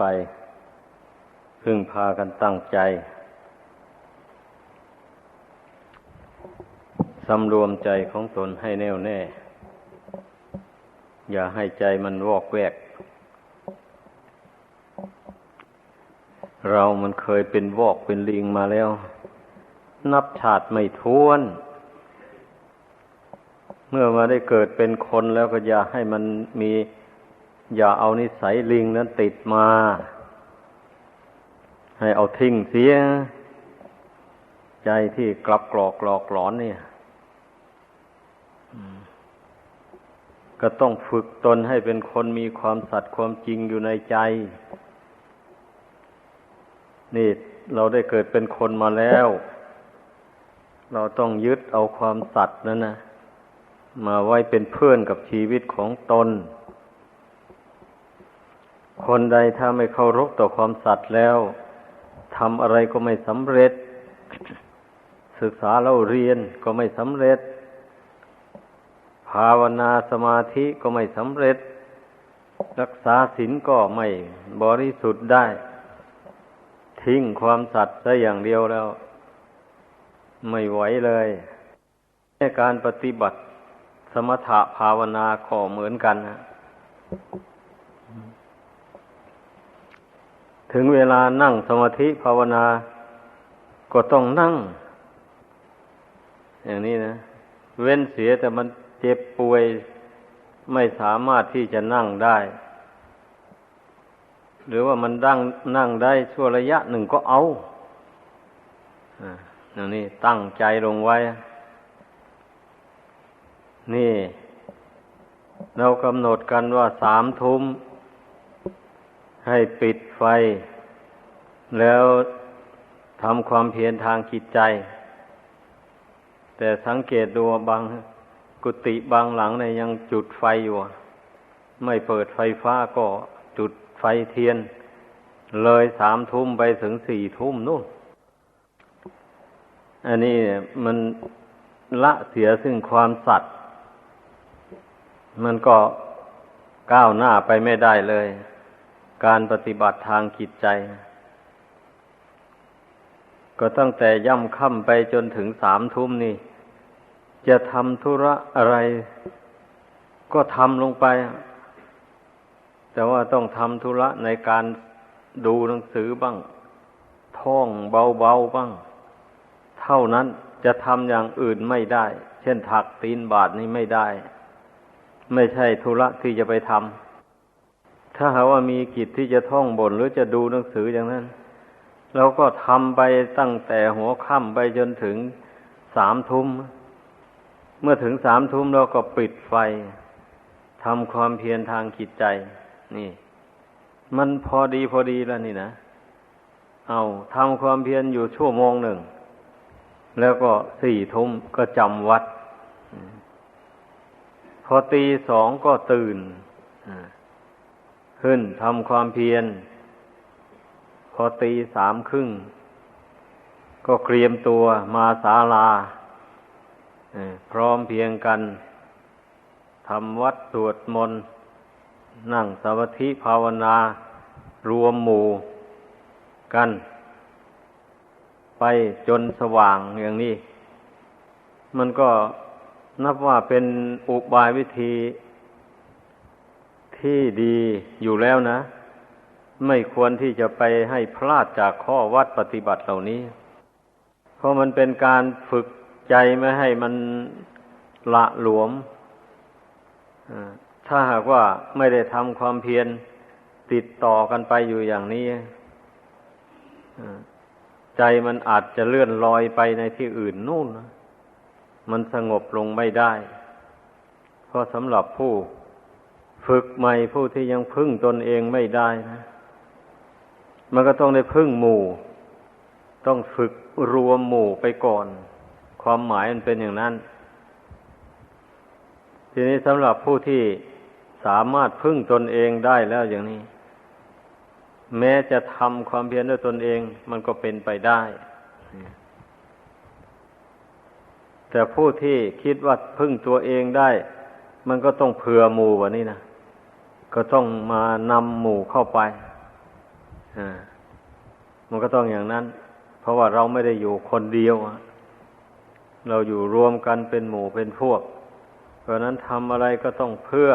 ไป พึ่งพากันตั้งใจสำรวมใจของตนให้แน่วแน่ อย่าให้ใจมันวอกแวก เรามันเคยเป็นวอกเป็นลิงมาแล้ว นับชาติไม่ท้วน เมื่อมาได้เกิดเป็นคนแล้วก็อย่าให้มันมี อย่าเอานิสัยลิงนั้นติดมา ให้เอาทิ้งเสีย ใจที่กลับกรอกหลอกหลอนเนี่ยก็ต้องฝึกตนให้เป็นคนมีความสัตย์ความจริงอยู่ในใจ นี่เราได้เกิดเป็นคนมาแล้ว เราต้องยึดเอาความสัตย์นั้นนะมาไว้เป็นเพื่อนกับชีวิตของตน คนใดถ้าไม่เคารพต่อความสัตย์แล้วทำอะไรก็ไม่สำเร็จ ศึกษาเราเรียนก็ไม่สำเร็จ ภาวนาสมาธิก็ไม่สำเร็จ รักษาศีลก็ไม่บริสุทธิ์ได้ ทิ้งความสัตย์ซะอย่างเดียวแล้ว ไม่ไหวเลยในการปฏิบัติสมถะภาวนาก็เหมือนกันนะ ถึงเวลานั่งสมาธิภาวนา ก็ต้องนั่ง อย่างนี้นะ เว้นเสียแต่มันเจ็บป่วยไม่สามารถที่จะนั่งได้ หรือว่ามันดังนั่งได้ชั่วระยะหนึ่งก็เอาอย่างนี้ตั้งใจลงไว้ นี่ เรากำหนดกันว่าสามทุ่ม ให้ปิดไฟ แล้วทำความเพียรทางจิตใจ แต่สังเกตดูบางกุฏิบางหลังเนี่ยยังจุดไฟอยู่ ไม่เปิดไฟฟ้าก็จุดไฟเทียน เลยสามทุ่มไปถึงสี่ทุ่มนู่น อันนี้มันละเสียซึ่งความสัตย์มันก็ก้าวหน้าไปไม่ได้เลย การปฏิบัติทางจิตใจ ก็ตั้งแต่ย่ำค่ำไปจนถึงสามทุ่มนี่ จะทำธุระอะไร ก็ทำลงไป แต่ว่าต้องทำธุระในการดูหนังสือบ้าง ท่องเบาๆบ้าง เท่านั้นจะทำอย่างอื่นไม่ได้ เช่นถักตีนบาทนี่ไม่ได้ ไม่ใช่ธุระที่จะไปทำ ถ้าหาว่ามีกิจที่จะท่องบนหรือจะดูหนังสืออย่างนั้นเราก็ทำไปตั้งแต่หัวค่ำไปจนถึงสามทุ่ม เมื่อถึงสามทุ่มเราก็ปิดไฟทำความเพียรทางจิตใจ นี่ มันพอดีพอดีแล้วนี่นะ เอาทำความเพียรอยู่ชั่วโมงหนึ่ง แล้วก็สี่ทุ่มก็จำวัด พอตีสองก็ตื่น ขึ้นทำความเพียร พอตีสามครึ่ง ก็เตรียมตัวมาศาลาพร้อมเพียงกันทำวัดสวดมนต์ นั่งสมาธิภาวนา รวมหมู่กัน ไปจนสว่างอย่างนี้ มันก็นับว่าเป็นอุบายวิธี ที่ดีอยู่แล้วนะ ไม่ควรที่จะไปให้พลาดจากข้อวัดปฏิบัติเหล่านี้ เพราะมันเป็นการฝึกใจไม่ให้มันละหลวม ถ้าหากว่าไม่ได้ทำความเพียรติดต่อกันไปอยู่อย่างนี้ ใจมันอาจจะเลื่อนลอยไปในที่อื่นนู่น มันสงบลงไม่ได้ เพราะสำหรับผู้ ฝึกใหม่ผู้ที่ยังพึ่งตนเองไม่ได้นะ มันก็ต้องได้พึ่งหมู่ ต้องฝึกรวมหมู่ไปก่อน ความหมายมันเป็นอย่างนั้น ทีนี้สำหรับผู้ที่สามารถพึ่งตนเองได้แล้วอย่างนี้ แม้จะทำความเพียรด้วยตนเอง มันก็เป็นไปได้ แต่ผู้ที่คิดว่าพึ่งตัวเองได้ มันก็ต้องเผื่อหมู่วะนี่นะ ก็ต้องมานำหมู่เข้าไปมันก็ต้องอย่างนั้น เพราะว่าเราไม่ได้อยู่คนเดียว เราอยู่รวมกันเป็นหมู่เป็นพวก เพราะนั้นทำอะไรก็ต้องเพื่อ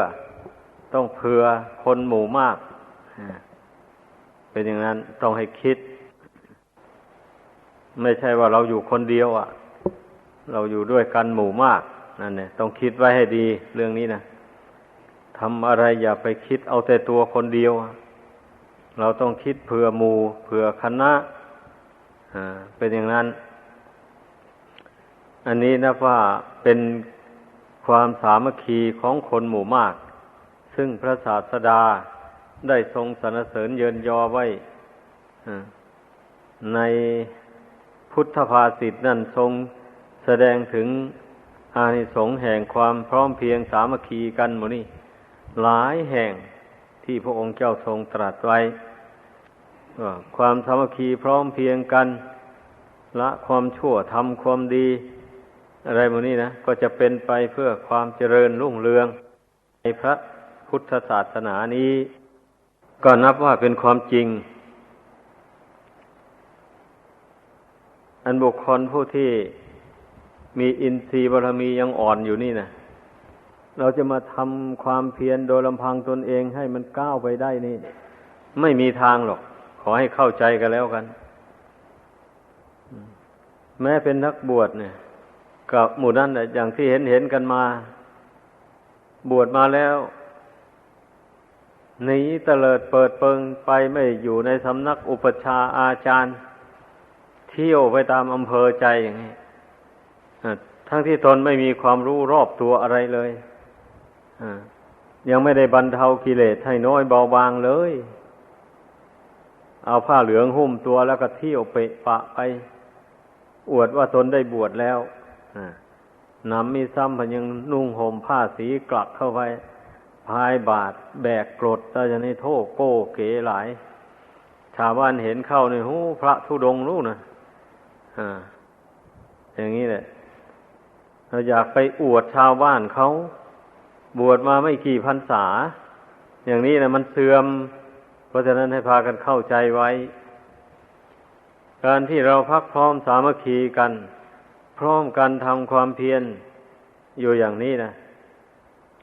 ต้องเผื่อคนหมู่มาก เป็นอย่างนั้นต้องให้คิด ไม่ใช่ว่าเราอยู่คนเดียว อะ เราอยู่ด้วยกันหมู่มากนั่นเนี่ยต้องคิดไว้ให้ดีเรื่องนี้นะ ทำอะไรอย่าไปคิดเอาแต่ตัวคนเดียว เราต้องคิดเผื่อหมูเผื่อคณะเป็นอย่างนั้น อันนี้นะว่าเป็นความสามัคคีของคนหมู่มาก ซึ่งพระศาสดาได้ทรงสรรเสริญเยินยอไว้ในพุทธภาษิตนั่นทรงแสดงถึงอานิสงส์แห่งความพร้อมเพียงสามัคคีกันหมดนี่ หลายแห่งที่พระองค์เจ้าทรงตรัสไว้ความสามัคคีพร้อมเพียงกัน ละความชั่วทำความดี อะไรหมนี้นะ ก็จะเป็นไปเพื่อความเจริญรุ่งเรือง ในพระพุทธศาสนานี้ ก็นับว่าเป็นความจริง อันบุคคลผู้ที่มีอินทรีย์บารมียังอ่อนอยู่นี่นะ เราจะมาทำความเพียรโดยลำพังตนเองให้มันก้าวไปได้นี่ ไม่มีทางหรอก ขอให้เข้าใจกันแล้วกัน แม้เป็นนักบวชเนี่ย กับหมู่นั้นอย่างที่เห็นเห็นกันมา บวชมาแล้วหนีเตลิดเปิดเปิงไปไม่อยู่ในสำนักอุปชาอาจารย์ เที่ยวไปตามอำเภอใจอย่างนี้ทั้งที่ตนไม่มีความรู้รอบตัวอะไรเลย ยังไม่ได้บรรเทากิเลสให้น้อยเบาบางเลย เอาผ้าเหลืองหุ้มตัวแล้วก็เที่ยวเปะปะไป อวดว่าตนได้บวชแล้วนำมีซ้ำพยังนุ่งห่มผ้าสีกลักเข้าไปพายบาทแบกกรดตาจะในโทษโก้เก๋หลาย ชาวบ้านเห็นเข้าในหูพระธุดงรู้นะอ่าอย่างนี้แหละเราอยากไปอวดชาวบ้านเขา บวชมาไม่กี่พรรษา อย่างนี้นะมันเสื่อม เพราะฉะนั้นให้พากันเข้าใจไว้ การที่เราพักพร้อมสามัคคีกัน พร้อมกันทำความเพียรอยู่อย่างนี้นะ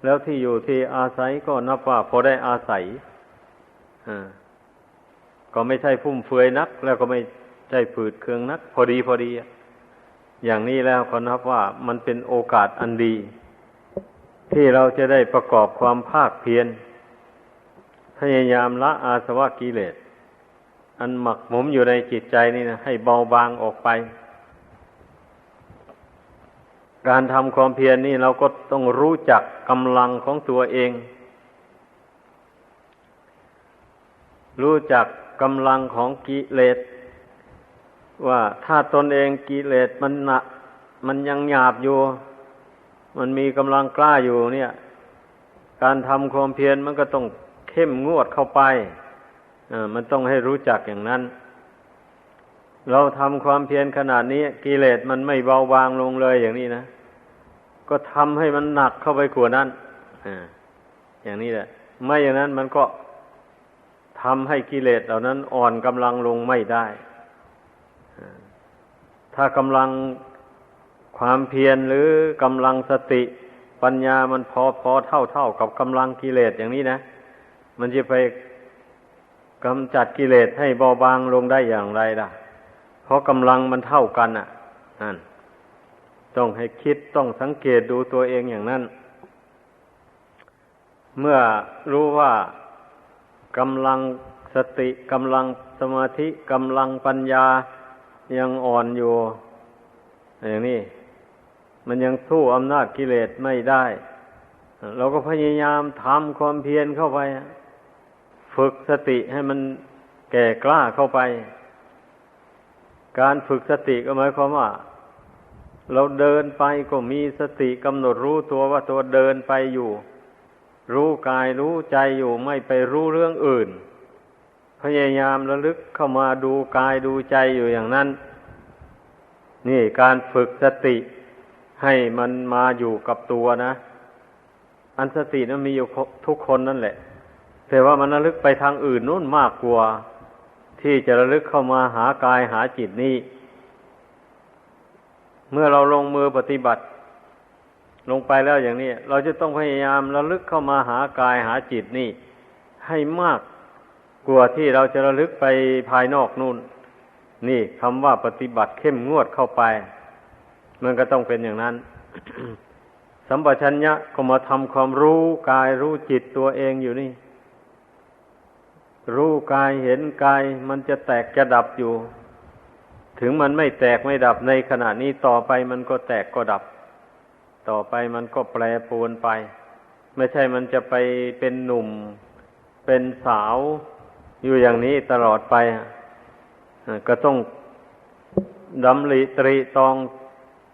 แล้วที่อยู่ที่อาศัยก็นับว่าพอได้อาศัยก็ไม่ใช่ฟุ่มเฟือยนัก แล้วก็ไม่ใช่ฝืดเคืองนัก พอดีพอดี อย่างนี้แล้วก็นับว่ามันเป็นโอกาสอันดี ที่เราจะได้ประกอบความภาคเพียรพยายามละอาสวะกิเลส อันหมักหมมอยู่ในจิตใจนี่นะให้เบาบางออกไป การทำความเพียรนนี่เราก็ต้องรู้จักกำลังของตัวเอง รู้จักกำลังของกิเลส ว่าถ้าตนเองกิเลสมันหนักมันยังหยาบอยู่ มันมีกำลังกล้าอยู่เนี่ย การทำความเพียรมันก็ต้องเข้มงวดเข้าไปมันต้องให้รู้จักอย่างนั้น เราทำความเพียรขนาดนี้กิเลสมันไม่เบาบางลงเลยอย่างนี้นะ ก็ทำให้มันหนักเข้าไปกว่านั้นอย่างนี้แหละ ไม่อย่างนั้นมันก็ทำให้กิเลสเหล่านั้นอ่อนกำลังลงไม่ได้ ถ้ากำลัง ความเพียรหรือกำลังสติปัญญามันพอพอเท่าเท่ากับกำลังกิเลสอย่างนี้นะ มันจะไปกำจัดกิเลสให้เบาบางลงได้อย่างไรล่ะ เพราะกำลังมันเท่ากันอะนั่นต้องให้คิดต้องสังเกตดูตัวเองอย่างนั้น เมื่อรู้ว่ากำลังสติกำลังสมาธิกำลังปัญญายังอ่อนอยู่ อย่างนี้ มันยังสู้อำนาจกิเลสไม่ได้ เราก็พยายามทำความเพียรเข้าไป ฝึกสติให้มันแก่กล้าเข้าไป การฝึกสติก็หมายความว่า เราเดินไปก็มีสติกำหนดรู้ตัวว่าตัวเดินไปอยู่ รู้กายรู้ใจอยู่ไม่ไปรู้เรื่องอื่น พยายามระลึกเข้ามาดูกายดูใจอยู่อย่างนั้น นี่การฝึกสติ ให้มันมาอยู่กับตัวนะ อันสตินั้นมีอยู่ทุกคนนั่นแหละ แต่ว่ามันระลึกไปทางอื่นนู่นมากกว่าที่จะระลึกเข้ามาหากายหาจิตนี้ เมื่อเราลงมือปฏิบัติ ลงไปแล้วอย่างนี้ เราจะต้องพยายามระลึกเข้ามาหากายหาจิตนี่ ให้มากกว่าที่เราจะระลึกไปภายนอกนู่น นี่คำว่าปฏิบัติเข้มงวดเข้าไป มันก็ต้องเป็นอย่างนั้น สัมปชัญญะก็มาทำความรู้กายรู้จิตตัวเองอยู่นี่ รู้กายเห็นกาย มันจะแตกจะดับอยู่ ถึงมันไม่แตกไม่ดับในขณะนี้ต่อไปมันก็แตกก็ดับ ต่อไปมันก็แปรปรวนไป ไม่ใช่มันจะไปเป็นหนุ่ม เป็นสาวอยู่อย่างนี้ตลอดไปก็ต้องดำริตรีตอง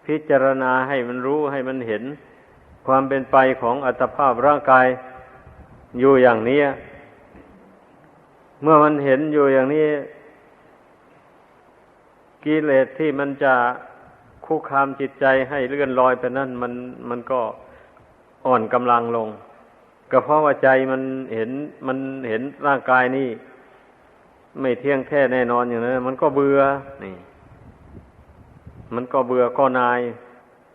พิจารณาให้มันรู้ให้มันเห็นความเป็นไปของอัตภาพร่างกายอยู่อย่างนี้ เมื่อมันเห็นอยู่อย่างนี้ กิเลสที่มันจะคุกคามจิตใจให้เลื่อนลอยไปนั่นมันมันก็อ่อนกำลังลง ก็เพราะว่าใจมันเห็นมันเห็นร่างกายนี้ไม่เที่ยงแท้แน่นอนอย่างนั้นมันก็เบื่อนี่ มันก็เบื่อก็นาย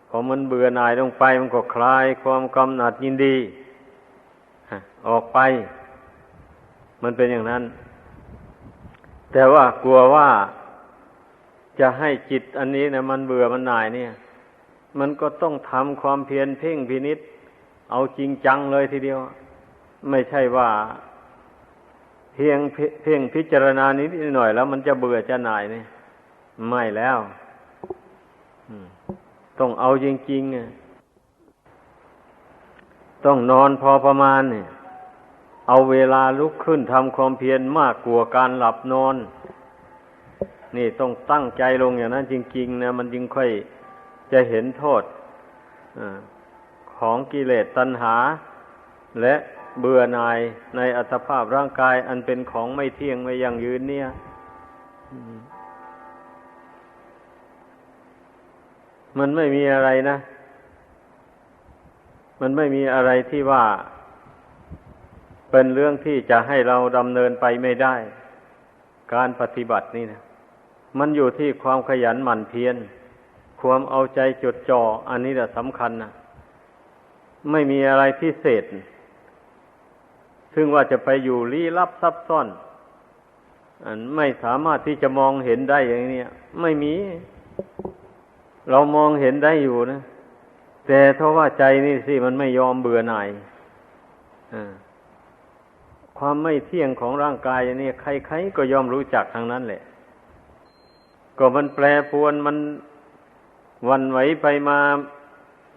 พอมันเบื่อนายลงไป มันก็คลายความกำหนัดยินดีออกไป มันเป็นอย่างนั้น แต่ว่ากลัวว่าจะให้จิตอันนี้นะมันเบื่อมันหน่ายเนี่ย มันก็ต้องทำความเพียรเพ่งพินิษเอาจริงจังเลยทีเดียว ไม่ใช่ว่า เพียงเพียงพิจารณานิดหน่อยแล้ว มันจะเบื่อจะหน่ายเนี่ยไม่แล้ว ต้องเอาจริงๆต้องนอนพอประมาณเนี่ยเอาเวลาลุกขึ้นทำความเพียรมากกว่าการหลับนอน นี่ต้องตั้งใจลงอย่างนั้นจริง ๆ นะ มันจึงค่อยจะเห็นโทษอของกิเลสตัณหา และเบื่อหน่ายในอัตภาพร่างกายอันเป็นของไม่เที่ยงไม่ยั่งยืนเนี่ย มันไม่มีอะไรนะ มันไม่มีอะไรที่ว่า เป็นเรื่องที่จะให้เราดำเนินไปไม่ได้ การปฏิบัตินี่นะ มันอยู่ที่ความขยันหมั่นเพียร ความเอาใจจดจ่อ อันนี้แหละสำคัญนะไม่มีอะไรพิเศษ ซึ่งว่าจะไปอยู่ลี้ลับซับซ้อน อันไม่สามารถที่จะมองเห็นได้อย่างนี้ไม่มี เรามองเห็นได้อยู่นะ แต่เพราะว่าใจนี่สิมันไม่ยอมเบื่อหน่ายความไม่เที่ยงของร่างกายอย่างนี้ใครๆก็ยอมรู้จักทางนั้นแหละ ก็มันแปรปรวนมันวันไหวไปมา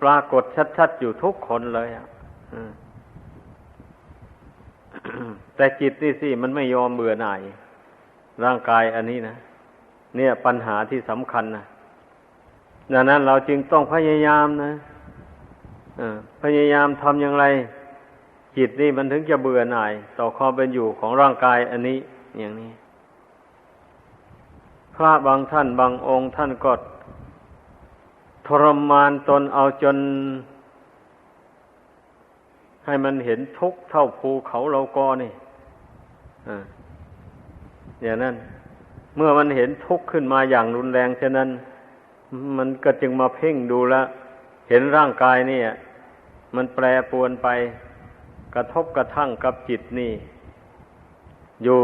ปรากฏชัดๆอยู่ทุกคนเลยอะแต่จิตนี่สิมันไม่ยอมเบื่อหน่าย ร่างกายอันนี้นะเนี่ยปัญหาที่สำคัญนะ ดังนั้นเราจึงต้องพยายามนะพยายามทำอย่างไร จิตนี่มันถึงจะเบื่อหน่าย ต่อความเป็นอยู่ของร่างกายอันนี้อย่างนี้ พระบางท่านบางองค์ท่านก็ทรมานตนเอาจน ให้มันเห็นทุกข์เท่าภูเขาเรากอนี่อย่างนั้น เมื่อมันเห็นทุกข์ขึ้นมาอย่างรุนแรงเช่นนั้น มันก็จึงมาเพ่งดูแลเห็นร่างกายนี่มันแปรปวนไป กระทบกระทั่งกับจิตนี่ อยู่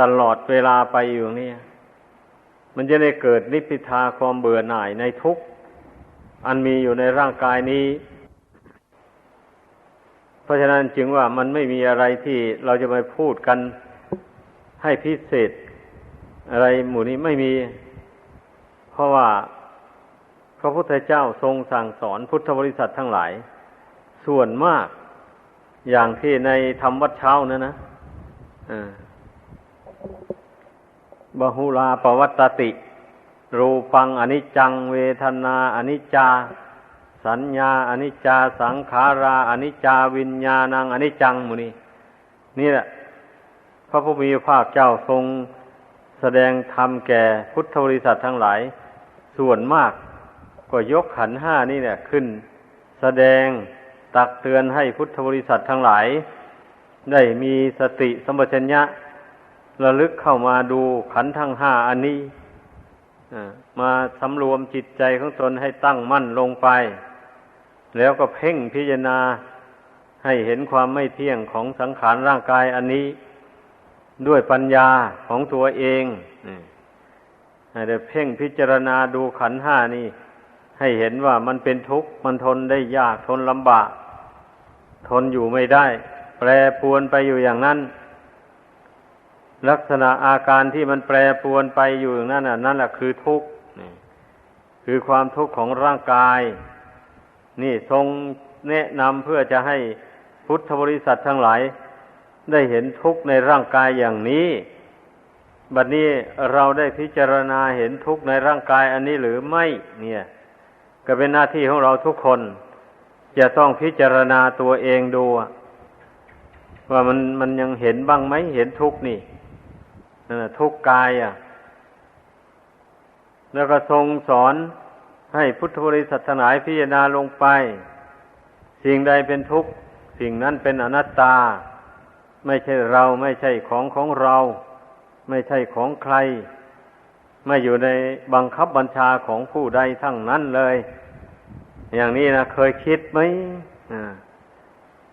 ตลอดเวลาไปอยู่นี่มันจะได้เกิดนิพพิทาความเบื่อหน่ายในทุกอันมีอยู่ในร่างกายนี้ เพราะฉะนั้นจึงว่ามันไม่มีอะไรที่เราจะไปพูดกันให้พิเศษ อะไรหมู่นี้ไม่มี เพราะว่า พระพุทธเจ้าทรงสั่งสอนพุทธบริษัททั้งหลาย ส่วนมากอย่างที่ในธรรมวัดเช้านั่นนะบหุลาปวัตติ รูปังอนิจจัง เวทนาอนิจจา สัญญาอนิจจา สังขาราอนิจจา วิญญาณังอนิจจังมุนีนี่แหละ พระพุทธมีภาคเจ้าทรงแสดงธรรมแก่พุทธบริษัททั้งหลาย ส่วนมาก ก็ยกขันห้านี่เนี่ย ขึ้น แสดงตักเตือนให้พุทธบริษัททั้งหลาย ได้มีสติสมปชัญญะระลึกเข้ามาดูขันทั้งห้าอันนี้มาสำรวมจิตใจของตนให้ตั้งมั่นลงไป แล้วก็เพ่งพิจารณาให้เห็นความไม่เที่ยงของสังขารร่างกายอันนี้ ด้วยปัญญาของตัวเองให้ได้เพ่งพิจารณาดูขันห้านี่ ให้เห็นว่ามันเป็นทุกข์ มันทนได้ยากทนลำบาก ทนอยู่ไม่ได้ แปรปวนไปอยู่อย่างนั้น ลักษณะอาการที่มันแปรปวนไปอยู่อย่างนั้นนั่นแหละคือทุกข์คือความทุกข์ของร่างกาย นี่ทรงแนะนำเพื่อจะให้พุทธบริษัททั้งหลาย ได้เห็นทุกข์ในร่างกายอย่างนี้ บัดนี้เราได้พิจารณาเห็นทุกข์ในร่างกายอันนี้หรือไม่ เนี่ย ก็เป็นหน้าที่ของเราทุกคน จะต้องพิจารณาตัวเองดูว่ามันมันยังเห็นบ้างไหมเห็นทุกนี่นั่นทุกกายอะ แล้วก็ทรงสอนให้พุทธบริษัททั้งหลายพิจารณาลงไป สิ่งใดเป็นทุกข์ สิ่งนั้นเป็นอนัตตา ไม่ใช่เราไม่ใช่ของของเรา ไม่ใช่ของใคร ไม่อยู่ในบังคับบัญชาของผู้ใดทั้งนั้นเลย อย่างนี้นะเคยคิดไหม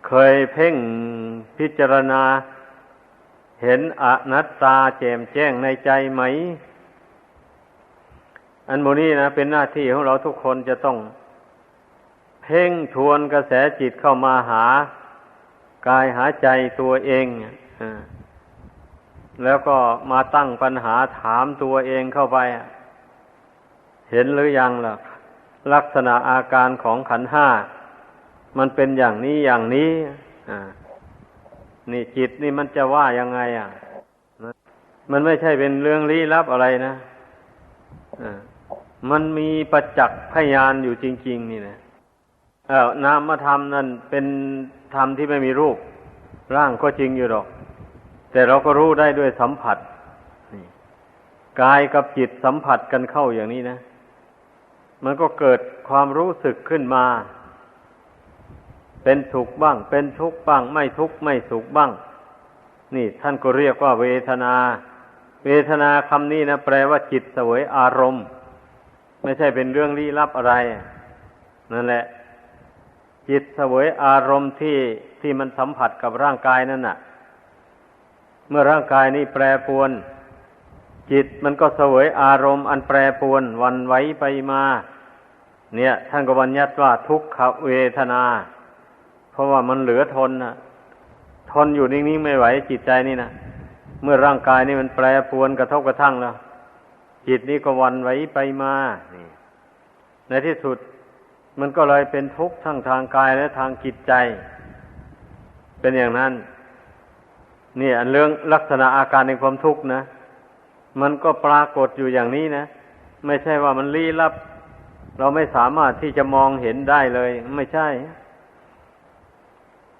เคยเพ่งพิจารณา เห็นอนัตตาแจ่มแจ้งในใจไหม อันโมนี้นะเป็นหน้าที่ของเราทุกคนจะต้อง เพ่งทวนกระแสจิตเข้ามาหากายหาใจตัวเอง แล้วก็มาตั้งปัญหาถามตัวเองเข้าไป เห็นหรือยังล่ะ ลักษณะอาการของขันห้า มันเป็นอย่างนี้อย่างนี้นี่จิตนี่มันจะว่ายังไง อะ มันไม่ใช่เป็นเรื่องลี้ลับอะไรนะมันมีประจักษ์พยานอยู่จริง ๆ นี่นะเออนามธรรมนั่นเป็นธรรมที่ไม่มีรูป ร่างก็จริงอยู่หรอก แต่เราก็รู้ได้ด้วยสัมผัสกายกับจิตสัมผัสกันเข้าอย่างนี้นะ มันก็เกิดความรู้สึกขึ้นมา เป็นสุขบ้าง เป็นทุกข์บ้าง ไม่ทุกข์ไม่สุขบ้าง นี่ท่านก็เรียกว่าเวทนา เวทนาคำนี้นะแปลว่าจิตเสวยอารมณ์ ไม่ใช่เป็นเรื่องลี้ลับอะไร นั่นแหละ จิตเสวยอารมณ์ที่ที่มันสัมผัสกับร่างกายนั่นน่ะ เมื่อร่างกายนี้แปรปวน จิตมันก็เสวยอารมณ์อันแปรปวนวันไหวไปมา เนี่ย ท่านก็บัญญัติว่าทุกขเวทนา เพราะว่ามันเหลือทนนะทนอยู่นิ่งๆไม่ไหวจิตใจนี่นะเมื่อร่างกายนี่มันแปรปวนกระทบกระทั่งแล้วจิตนี้ก็วันไหวไปมาในที่สุดมันก็เลยเป็นทุกข์ทั้งทางกายและทางจิตใจ เป็นอย่างนั้น นี่อันเรื่องลักษณะอาการในความทุกข์นะ มันก็ปรากฏอยู่อย่างนี้นะ ไม่ใช่ว่ามันลี้ลับ เราไม่สามารถที่จะมองเห็นได้เลย ไม่ใช่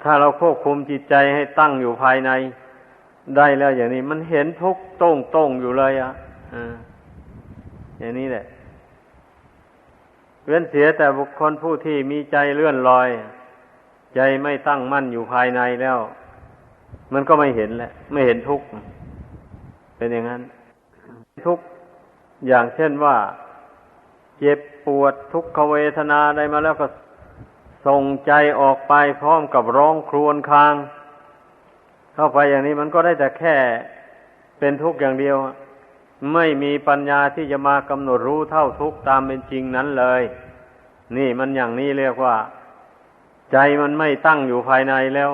ถ้าเราควบคุมจิตใจให้ตั้งอยู่ภายใน ได้แล้วอย่างนี้ มันเห็นทุกโต้งโต้งอยู่เลยอะ่ะอย่างนี้แหละ เว้นเสียแต่บุคคลผู้ที่มีใจเลื่อนลอย ใจไม่ตั้งมั่นอยู่ภายในแล้ว มันก็ไม่เห็นแหละ ไม่เห็นทุกข์เป็นอย่างนั้น ทุกข์อย่างเช่นว่า เจ็บปวดทุกขเวทนาใดมาแล้วก็ส่งใจออกไปพร้อมกับร้องครวญคราง เข้าไปอย่างนี้มันก็ได้แต่แค่เป็นทุกข์อย่างเดียว ไม่มีปัญญาที่จะมากำหนดรู้เท่าทุกตามเป็นจริงนั้นเลย นี่มันอย่างนี้เรียกว่า ใจมันไม่ตั้งอยู่ภายในแล้ว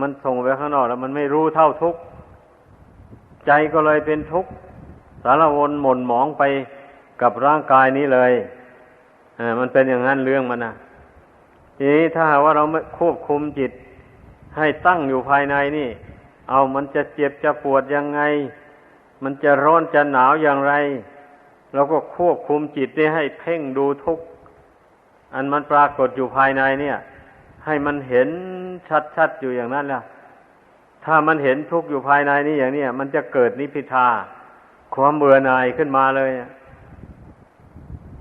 มันส่งไปข้างนอกแล้ว มันไม่รู้เท่าทุกข์ใจก็เลยเป็นทุกข์สารวนหม่นหมองไปกับร่างกายนี้เลยอ่ามันเป็นอย่างนั้นเรื่องมันนะทีนี้ถ้าหาว่าเราไม่ควบคุมจิต ให้ตั้งอยู่ภายในนี่ เอามันจะเจ็บจะปวดยังไง มันจะร้อนจะหนาวอย่างไรเราก็ควบคุมจิตได้ให้เพ่งดูทุกอันมันปรากฏอยู่ภายในเนี่ย ให้มันเห็นชัดๆอยู่อย่างนั้นแหละถ้ามันเห็นทุกข์อยู่ภายในนี่อย่างนี้มันจะเกิดนิพิทาความเบื่อหน่ายขึ้นมาเลย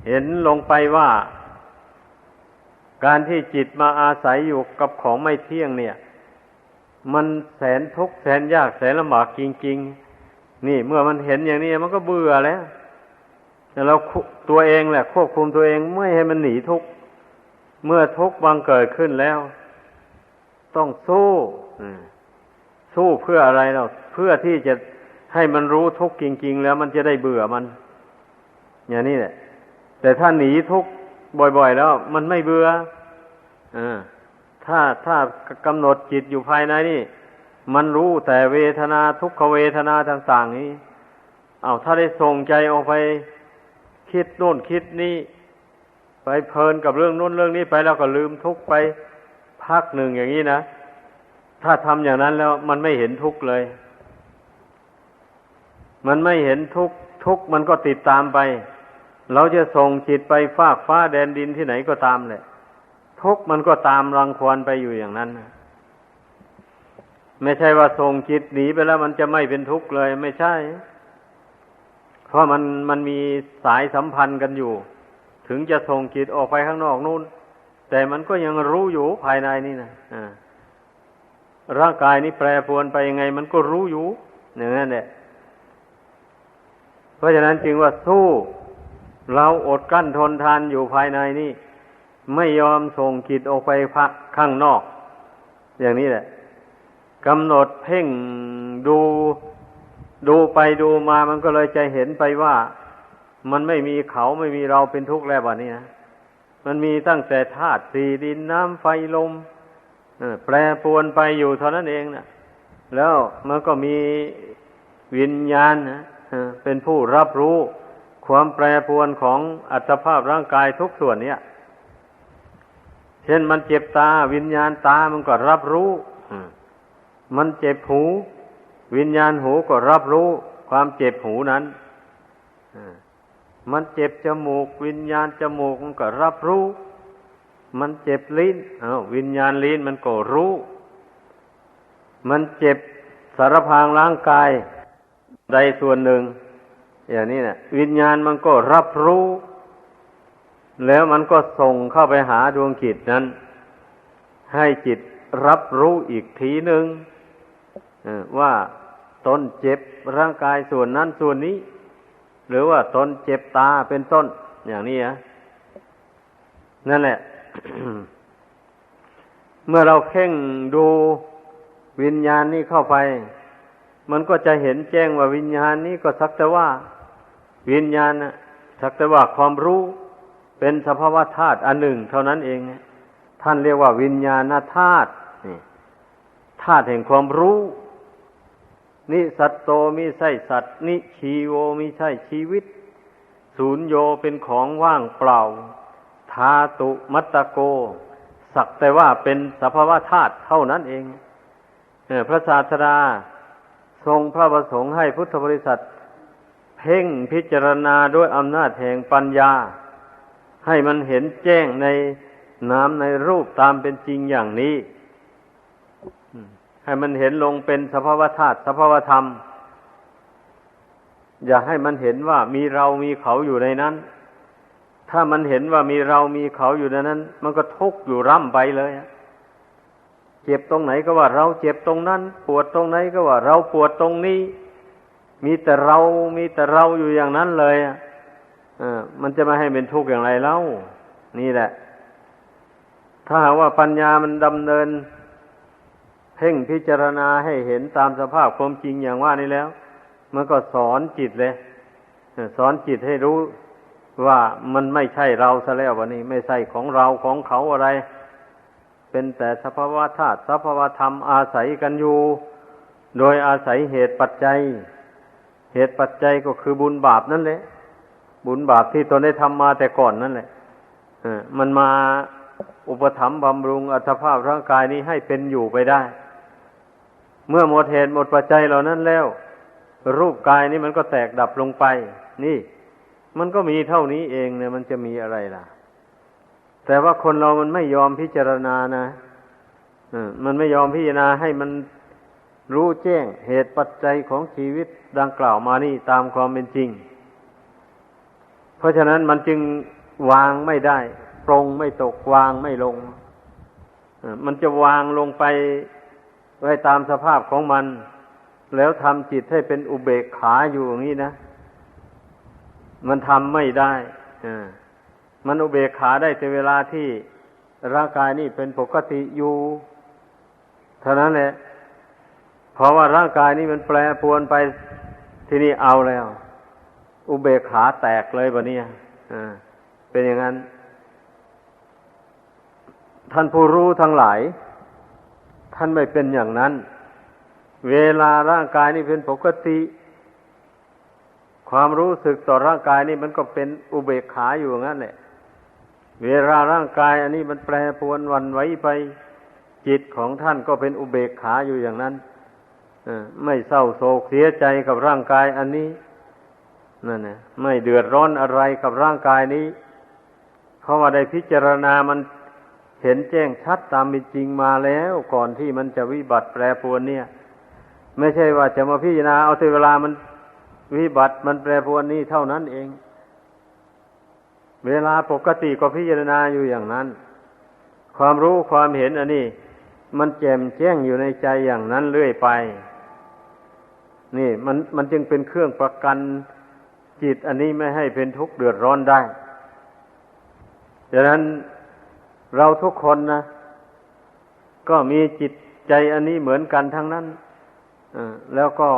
เห็นลงไปว่า การที่จิตมาอาศัยอยู่กับของไม่เที่ยงเนี่ย มันแสนทุกข์แสนยากแสนลำบากจริง ๆ นี่เมื่อมันเห็นอย่างนี้มันก็เบื่อแล้วแต่เราตัวเองแหละ ควบคุมตัวเองไม่ให้มันหนีทุกข์ เมื่อทุกข์บังเกิดขึ้นแล้ว ต้องสู้สู้เพื่ออะไรเราเพื่อที่จะให้มันรู้ทุกข์จริง ๆ แล้วมันจะได้เบื่อมัน อย่างนี้แหละ แต่ถ้าหนีทุกข์บ่อย ๆ แล้ว มันไม่เบื่ออถ้าถ้ากำหนดจิตอยู่ภายในนี่ มันรู้แต่เวทนาทุกขเวทนาต่าง ๆ นี้ เอาถ้าได้ส่งใจออกไป คิดโน่นคิดนี่ ไปเพลินกับเรื่องโน้นเรื่องนี้ไปแล้วก็ลืมทุกข์ไปพักหนึ่งอย่างนี้นะ ถ้าทำอย่างนั้นแล้วมันไม่เห็นทุกข์เลย มันไม่เห็นทุกข์ทุกมันก็ติดตามไป เราจะส่งจิตไปฟากฟ้าแดนดินที่ไหนก็ตามแหละ ทุกมันก็ตามรังควานไปอยู่อย่างนั้นนะไม่ใช่ว่าส่งจิตหนีไปแล้วมันจะไม่เป็นทุกข์เลย ไม่ใช่ เพราะมันมันมีสายสัมพันธ์กันอยู่ ถึงจะส่งจิตออกไปข้างนอกนู่น แต่มันก็ยังรู้อยู่ภายในนี่นะอ่าร่างกายนี้แปรปรวนไปยังไง มันก็รู้อยู่อย่างนั้นแหละเพราะฉะนั้นจึงว่าสู้เราอดกั้นทนทานอยู่ภายในนี่ ไม่ยอมส่งจิตออกไปพักข้างนอก อย่างนี้แหละกำหนดเพ่งดูดูไปดูมามันก็เลยจะเห็นไปว่า มันไม่มีเขาไม่มีเราเป็นทุกข์แล้ววันนี้นะมันมีตั้งแต่ธาตุสี่ดินน้ำไฟลมแปรปรวนไปอยู่เท่านั้นเองนะแล้วมันก็มีวิญญาณนะเป็นผู้รับรู้ความแปรปรวนของอัตภาพร่างกายทุกส่วนเนี่ย เช่นมันเจ็บตาวิญญาณตามันก็รับรู้ มันเจ็บหู วิญญาณหูก็รับรู้ ความเจ็บหูนั้น มันเจ็บจมูก วิญญาณจมูกมันก็รับรู้ มันเจ็บลิ้นอา้าววิญญาณลิ้นมันก็รู้ มันเจ็บสารพางร่างกายใดส่วนหนึ่ง อย่างนี้เนะวิญญาณมันก็รับรู้ แล้วมันก็ส่งเข้าไปหาดวงจิตนั้น ให้จิตรับรู้อีกทีหนึ่งว่าตนเจ็บร่างกายส่วนนั้นส่วนนี้ หรือว่าตนเจ็บตาเป็นต้น อย่างนี้นะนั่นแหละ เมื่อเราเพ่งดูวิญญาณนี้เข้าไป มันก็จะเห็นแจ้งว่าวิญญาณนี้ก็สักแต่ว่า วิญญาณนะสักแต่ว่าความรู้เป็นสภาวะธาตุอันหนึ่ง เท่านั้นเอง ท่านเรียกว่าวิญญาณธาตุนี่ธาตุแห่งความรู้ นิสัตโตมิใช่สัตว์ นิชีโวมิใช่ชีวิต ศูนย์โยเป็นของว่างเปล่า ธาตุมัตตโก สักแต่ว่าเป็นสภาวะธาตุเท่านั้นเองพระศาสดาทรงพระประสงค์ให้พุทธบริษัท เพ่งพิจารณาด้วยอำนาจแห่งปัญญา ให้มันเห็นแจ้งในน้ำในรูปตามเป็นจริงอย่างนี้ ให้มันเห็นลงเป็นสภาวธาตุสภาวธรรม อย่าให้มันเห็นว่ามีเรามีเขาอยู่ในนั้น ถ้ามันเห็นว่ามีเรามีเขาอยู่ในนั้น มันก็ทุกข์อยู่ร่ำไปเลยเจ็บตรงไหนก็ว่าเราเจ็บตรงนั้น ปวดตรงไหนก็ว่า เราปวดตรงนี้ มีแต่เรามีแต่เราอยู่อย่างนั้นเลยอะมันจะมาให้เป็นทุกข์อย่างไรเล่า นี่แหละ ถ้าหากว่าปัญญามันดำเนิน พ่งพิจารณาให้เห็นตามสภาพความจริงอย่างว่านี้แล้ว มันก็สอนจิตเลย สอนจิตให้รู้ว่ามันไม่ใช่เราซะแล้ววันนี้ ไม่ใช่ของเราของเขาอะไร เป็นแต่สภาวะธาตุสภาวะธรรมอาศัยกันอยู่ โดยอาศัยเหตุปัจจัย เหตุปัจจัยก็คือบุญบาปนั่นแหละ บุญบาปที่ตนได้ทำมาแต่ก่อนนั่นแหละมันมาอุปถัมภ์บำรุงอัตภาพร่างกายนี้ให้เป็นอยู่ไปได้ เมื่อหมดเหตุหมดปัจจัยเหล่านั้นแล้ว รูปกายนี้มันก็แตกดับลงไป นี่ มันก็มีเท่านี้เองเนี่ยมันจะมีอะไรล่ะ แต่ว่าคนเรามันไม่ยอมพิจารณานะมันไม่ยอมพิจารณาให้มันรู้แจ้งเหตุปัจจัยของชีวิตดังกล่าวมานี่ตามความเป็นจริง เพราะฉะนั้นมันจึงวางไม่ได้ ปรงไม่ตกวางไม่ลง มันจะวางลงไป ไว้ตามสภาพของมัน แล้วทำจิตให้เป็นอุเบกขาอยู่อย่างนี้นะ มันทำไม่ได้อมันอุเบกขาได้แต่เวลาที่ร่างกายนี่เป็นปกติอยู่เท่านั้นแหละเพราะว่าร่างกายนี่มันแปรปวนไปที่นี่เอาแล้ว อุเบกขาแตกเลยบะเนี่ยเป็นอย่างนั้น ท่านผู้รู้ทั้งหลาย ท่านไม่เป็นอย่างนั้น เวลาร่างกายนี่เป็นปกติ ความรู้สึกต่อร่างกายนี่มันก็เป็นอุเบกขาอยู่งั้นแหละ เวลาร่างกายอันนี้มันแปรปรวนวันไหวไป จิตของท่านก็เป็นอุเบกขาอยู่อย่างนั้นไม่เศร้าโศกเสียใจกับร่างกายอันนี้นั่นนะไม่เดือดร้อนอะไรกับร่างกายนี้ เพราะว่าได้พิจารณามัน เห็นแจ้งชัดตามเป็นจริงมาแล้วก่อนที่มันจะวิบัติแปรปรวนเนี่ย ไม่ใช่ว่าจะมาพิจารณาเอาแต่เวลามันวิบัติมันแปรปรวนนี่เท่านั้นเอง เวลาปกติก็พิจารณาอยู่อย่างนั้น ความรู้ความเห็นอันนี้ มันแจ่มแจ้งอยู่ในใจอย่างนั้นเรื่อยไป นี่มันมันจึงเป็นเครื่องประกันจิตอันนี้ไม่ให้เป็นทุกข์เดือดร้อนได้ดังนั้น เราทุกคนนะ ก็มีจิตใจอันนี้เหมือนกันทั้งนั้นแล้วก็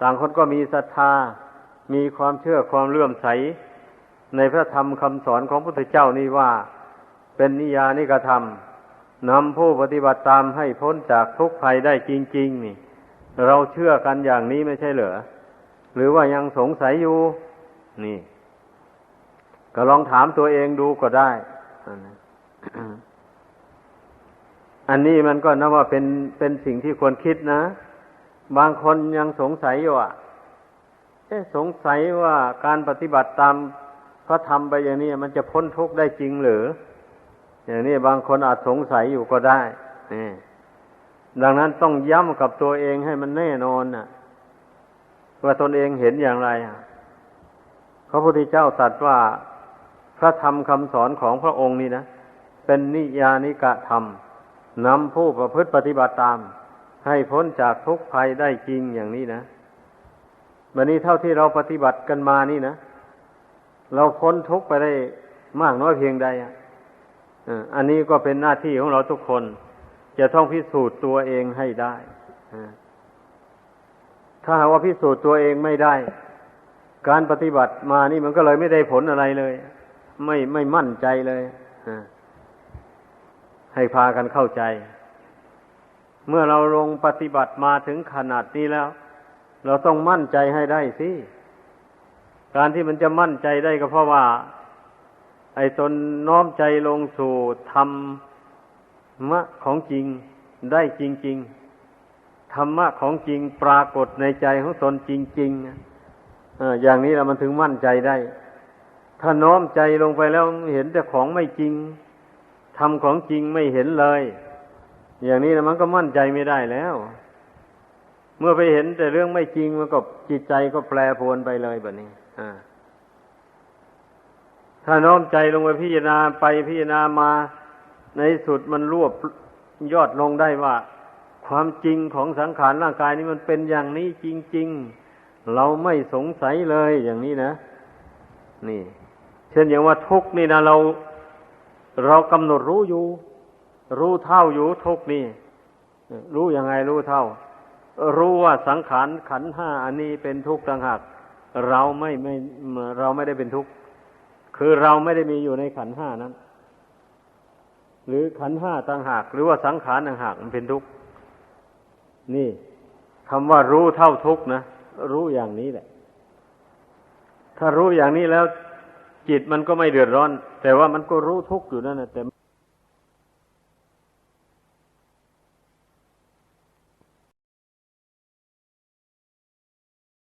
ต่างคนก็มีศรัทธา มีความเชื่อความเลื่อมใส ในพระธรรมคำสอนของพระพุทธเจ้านี่ว่า เป็นนิยานิกระทำนำผู้ปฏิบัติตามให้พ้นจากทุกข์ภัยได้จริง ๆ นี่ เราเชื่อกันอย่างนี้ไม่ใช่เหรอ หรือว่ายังสงสัยอยู่ นี่ ก็ลองถามตัวเองดูก็ได้ อันนี้มันก็นับว่าเป็นเป็นสิ่งที่ควรคิดนะ บางคนยังสงสัยอยู่อะเอ๊สงสัยว่าการปฏิบัติตามพระธรรมไปอย่างนี้มันจะพ้นทุกข์ได้จริงหรือ อย่างนี้บางคนอาจสงสัยอยู่ก็ได้นี่ดังนั้นต้องย้ำกับตัวเองให้มันแน่นอนน่ะ ว่าตนเองเห็นอย่างไรพระพุทธเจ้าตรัสว่า พระธรรมคำสอนของพระองค์นี่นะ เป็นนิยานิกะธรรมนำผู้ประพฤติปฏิบัติตาม ให้พ้นจากทุกภัยได้จริงอย่างนี้นะวันนี้เท่าที่เราปฏิบัติกันมานี่นะ เราพ้นทุกไปได้มากน้อยเพียงใดอะอันนี้ก็เป็นหน้าที่ของเราทุกคน จะต้องพิสูจน์ตัวเองให้ได้ถ้าหากว่าพิสูจน์ตัวเองไม่ได้ การปฏิบัติมานี่มันก็เลยไม่ได้ผลอะไรเลย ไม่ไม่มั่นใจเลยให้พากันเข้าใจ เมื่อเราลงปฏิบัติมาถึงขนาดนี้แล้ว เราต้องมั่นใจให้ได้สิการที่มันจะมั่นใจได้ก็เพราะว่า ไอ้ตนน้อมใจลงสู่ธรรมะของจริงได้จริง ๆ ธรรมะของจริงปรากฏในใจของตนจริงๆอย่างนี้เรามันถึงมั่นใจได้ ถ้าน้อมใจลงไปแล้วเห็นแต่ของไม่จริงทำของจริงไม่เห็นเลย อย่างนี้นะมันก็มั่นใจไม่ได้แล้ว เมื่อไปเห็นแต่เรื่องไม่จริงมันก็จิตใจก็แปรปรวนไปเลยแบบนี้ถ้าน้อมใจลงไปพิจารณาไปพิจารณามา ในสุดมันรวบยอดลงได้ว่า ความจริงของสังขารร่างกายนี้มันเป็นอย่างนี้จริง ๆ เราไม่สงสัยเลยอย่างนี้นะ นี่ ช่นอย่างว่าทุกนี่นะเราเรากำหนดรู้อยู่ รู้เท่าอยู่ทุกนี่ รู้ยังไงรู้เท่า รู้ว่าสังขารขันห้าอันนี้เป็นทุกข์ต่างหากเราไม่ไม่เราไม่ได้เป็นทุกข์คือเราไม่ได้มีอยู่ในขันห้านั้น หรือขันห้าต่างหาก หรือว่าสังขารต่างหากมันเป็นทุกข์นี่คำว่ารู้เท่าทุกข์นะรู้อย่างนี้แหละ ถ้ารู้อย่างนี้แล้ว จิตมันก็ไม่เดือดร้อน แต่ว่ามันก็รู้ทุกข์อยู่นั่นแหละแต่